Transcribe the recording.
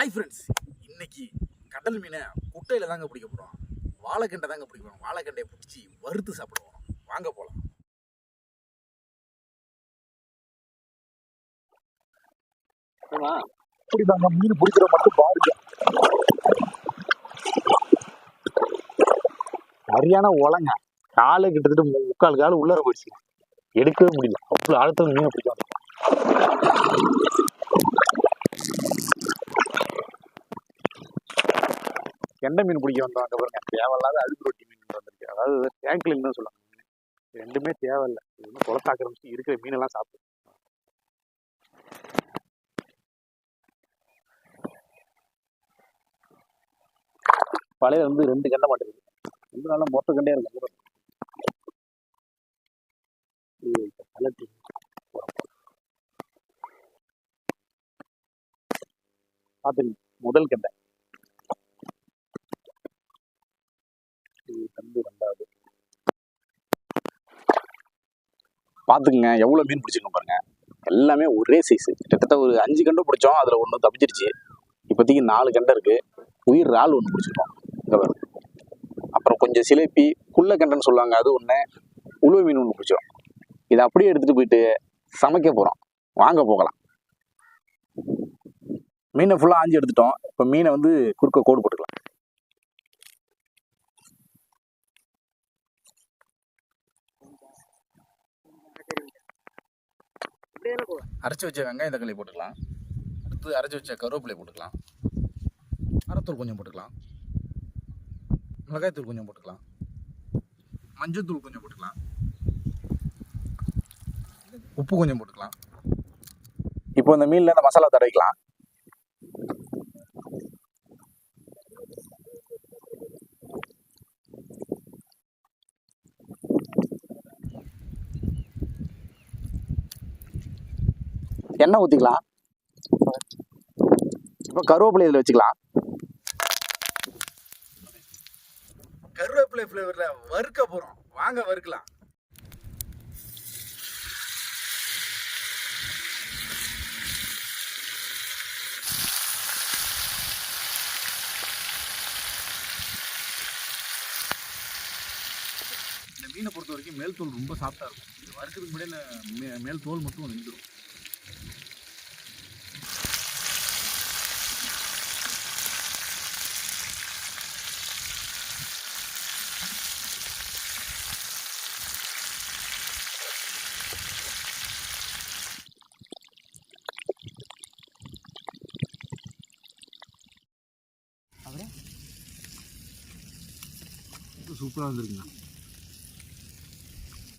Hi friends இன்னைக்கு கடல் மீனை குட்டையில் தாங்க பிடிக்க போகிறோம் வாழைக்கண்டை தாங்க பிடிக்க போகிறோம் வாழைக்கண்டையை பிடிச்சி வறுத்து சாப்பிடுவோம். வாங்க போகலாம் இப்படி மீன் பிடிக்கிற மட்டும் பாருங்க. சரியான உலங்க காலு கிட்டத்தட்ட முக்கால் கால் உள்ளர போயிடுச்சு. எடுக்கவே முடியல. அவ்வளோ ஆழத்துல மீனை பிடிக்க கெண்டை மீன் பிடிக்க வந்தவங்க பாருங்க. தேவையில்லாத அழுக்கு ரொட்டி மீன் வந்திருக்கு அதாவது டேங்க்ல தான் சொல்லுவாங்க. ரெண்டுமே தேவையில்லை. இது வந்து குளத்த இருக்கிற இருக்கிற மீனெல்லாம் சாப்பிடும் பழைய வந்து ரெண்டு கண்டை மாட்டேங்குது ரெண்டு நாளா மொத்த கண்டே இருக்கு. கலட்டி. முதல் கண்டை. தம்பி வந்தாது பாத்துக்குங்க எவ்வளவு மீன் பிடிச்சிருக்கோம் பாருங்க. எல்லாமே ஒரே சைஸ் கிட்டத்தட்ட ஒரு அஞ்சு கண்டு பிடிச்சோம் அதுல ஒண்ணு தப்பிச்சிருச்சு. இப்போதைக்கு நாலு கண்டை இருக்கு. உயிர் இறால் ஒன்று பிடிச்சிருக்கோம். அப்புறம் கொஞ்சம் சிலேப்பி குள்ள கண்டன்னு சொல்லுவாங்க அது ஒன்று உழுவு மீன் ஒன்று பிடிச்சோம். இதை அப்படியே எடுத்துகிட்டு போயிட்டு சமைக்க போகிறோம் வாங்க போகலாம். மீனை ஃபுல்லாக ஆஞ்சி எடுத்துட்டோம். இப்போ மீனை வந்து குறுக்க கோடு போட்டுக்கலாம். அரைச்சி வச்ச வெங்காயம் தக்காளி போட்டுக்கலாம். அடுத்து அரைச்சி வச்ச கருவேப்பிலை போட்டுக்கலாம். அரைத்தூள் கொஞ்சம் போட்டுக்கலாம். மிளகாய்த்தூள் கொஞ்சம் போட்டுக்கலாம். மஞ்சள்தூள் கொஞ்சம் போட்டுக்கலாம். உப்பு கொஞ்சம் போட்டுக்கலாம். இப்போ இந்த மீனில் இந்த மசாலா தடவிக்கலாம். எண்ணெய் ஊற்றிக்கலாம் இப்போ கருவேப்பிலை இதில் வச்சுக்கலாம். கருவேப்பிலை ஃப்ளேவரில் வறுக்க போகிறோம் வாங்க வறுக்கலாம். இந்த மீனை பொறுத்த வரைக்கும் மேல் தோல் ரொம்ப சாஃப்டாக இருக்கும். இது வறுக்கிறதுக்கு முன்னாடி மே மேல் தோல் மட்டும் வந்துடும் சூப்பராக வந்துருக்குங்க